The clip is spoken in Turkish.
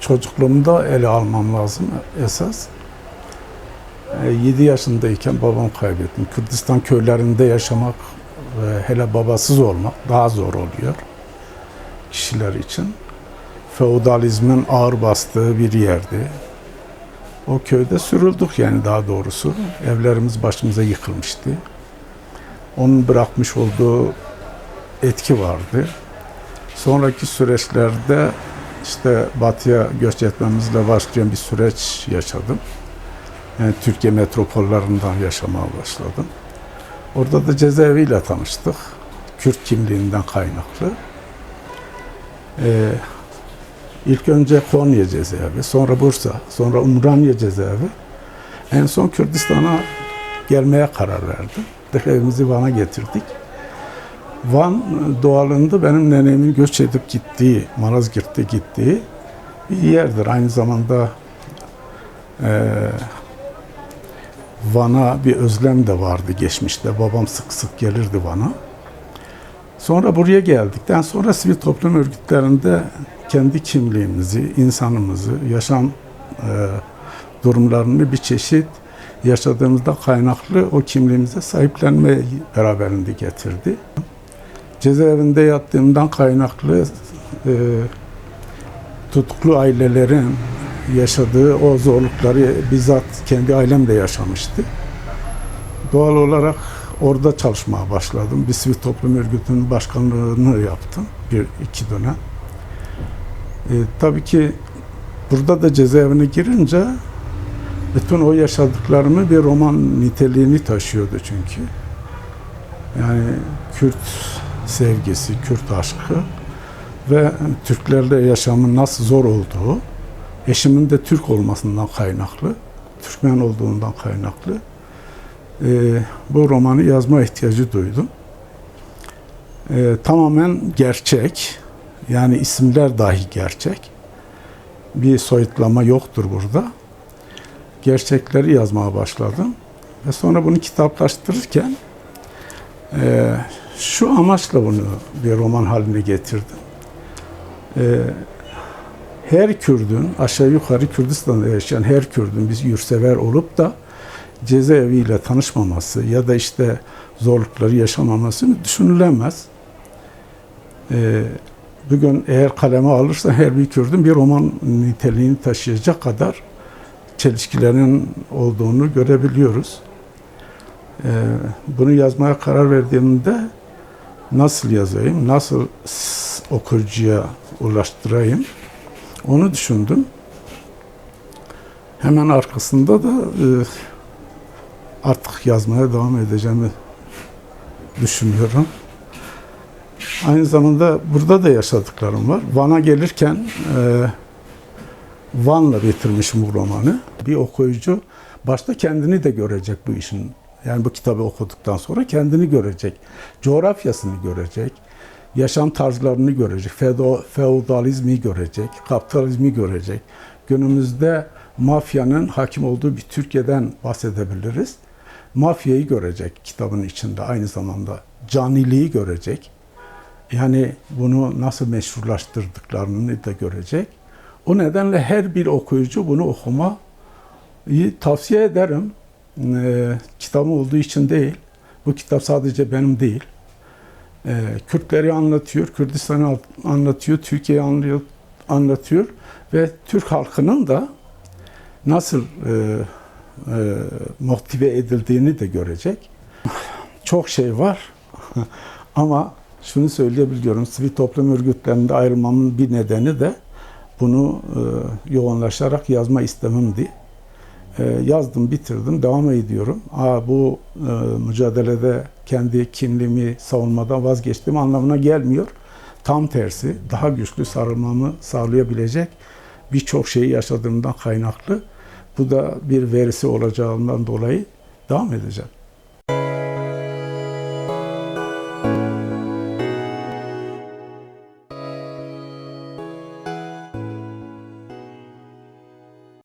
çocukluğumda ele almam lazım esas. 7 yaşındayken babamı kaybettim. Kürdistan köylerinde yaşamak hele babasız olmak daha zor oluyor kişiler için. Feodalizmin ağır bastığı bir yerdi. O köyde sürüldük yani daha doğrusu. Evlerimiz başımıza yıkılmıştı. Onun bırakmış olduğu etki vardı. Sonraki süreçlerde işte batıya göç etmemizle başlayan bir süreç yaşadım. Yani Türkiye metropollerinden yaşamaya başladım. Orada da cezaeviyle tanıştık. Kürt kimliğinden kaynaklı. Ee, ilk önce Konya cezaevi, sonra Bursa, sonra Umraniye cezaevi. En son Kürdistan'a gelmeye karar verdim. Evimizi Van'a getirdik. Van doğalında benim nenemin göç edip gittiği, Malazgirt'te gittiği bir yerdir. Aynı zamanda e, Van'a bir özlem de vardı geçmişte. Babam sık sık gelirdi Van'a. Sonra buraya geldikten sonra sivil toplum örgütlerinde kendi kimliğimizi, insanımızı, yaşam e, durumlarını bir çeşit yaşadığımızda kaynaklı o kimliğimize sahiplenme beraberinde getirdi. Cezaevinde yattığımdan kaynaklı e, tutuklu ailelerin yaşadığı o zorlukları bizzat kendi ailem de yaşamıştı. Doğal olarak orada çalışmaya başladım. Bir sivil toplum örgütünün başkanlığını yaptım bir iki dönem. E, tabii ki burada da cezaevine girince bütün o yaşadıklarımı bir roman niteliğini taşıyordu çünkü. Yani Kürt sevgisi, Kürt aşkı ve Türklerle yaşamın nasıl zor olduğu, eşimin de Türk olmasından kaynaklı, Türkmen olduğundan kaynaklı e, bu romanı yazma ihtiyacı duydum. E, tamamen gerçek, yani isimler dahi gerçek. Bir soyutlama yoktur burada. Gerçekleri yazmaya başladım. Ve sonra bunu kitaplaştırırken e, şu amaçla bunu bir roman haline getirdim. E, her Kürdün, aşağı yukarı Kürdistan'da yaşayan her Kürdün biz yurtsever olup da cezaeviyle tanışmaması ya da işte zorlukları yaşamaması düşünülemez. Ee, bugün eğer kaleme alırsa her bir Kürdün bir roman niteliğini taşıyacak kadar çelişkilerin olduğunu görebiliyoruz. Ee, bunu yazmaya karar verdiğimde nasıl yazayım, nasıl okuyucuya ulaştırayım onu düşündüm. Hemen arkasında da e, artık yazmaya devam edeceğimi düşünüyorum. Aynı zamanda burada da yaşadıklarım var. Van'a gelirken e, Van'la bitirmişim bu romanı. Bir okuyucu başta kendini de görecek bu işin. Yani bu kitabı okuduktan sonra kendini görecek. Coğrafyasını görecek. Yaşam tarzlarını görecek. Feodalizmi görecek. Kapitalizmi görecek. Günümüzde mafyanın hakim olduğu bir Türkiye'den bahsedebiliriz mafyayı görecek kitabın içinde aynı zamanda caniliği görecek. Yani bunu nasıl meşrulaştırdıklarını da görecek. O nedenle her bir okuyucu bunu okumayı tavsiye ederim. Ee, kitabım olduğu için değil. Bu kitap sadece benim değil. Ee, Kürtleri anlatıyor, Kürdistan'ı anlatıyor, Türkiye'yi anlıyor, anlatıyor ve Türk halkının da nasıl e, e, motive edildiğini de görecek. Çok şey var ama şunu söyleyebiliyorum. Sivil toplum örgütlerinde ayrılmamın bir nedeni de bunu e, yoğunlaşarak yazma istememdi. E, yazdım, bitirdim, devam ediyorum. Aa, bu e, mücadelede kendi kimliğimi savunmadan vazgeçtiğim anlamına gelmiyor. Tam tersi, daha güçlü sarılmamı sağlayabilecek birçok şeyi yaşadığımdan kaynaklı bu da bir verisi olacağından dolayı devam edeceğim.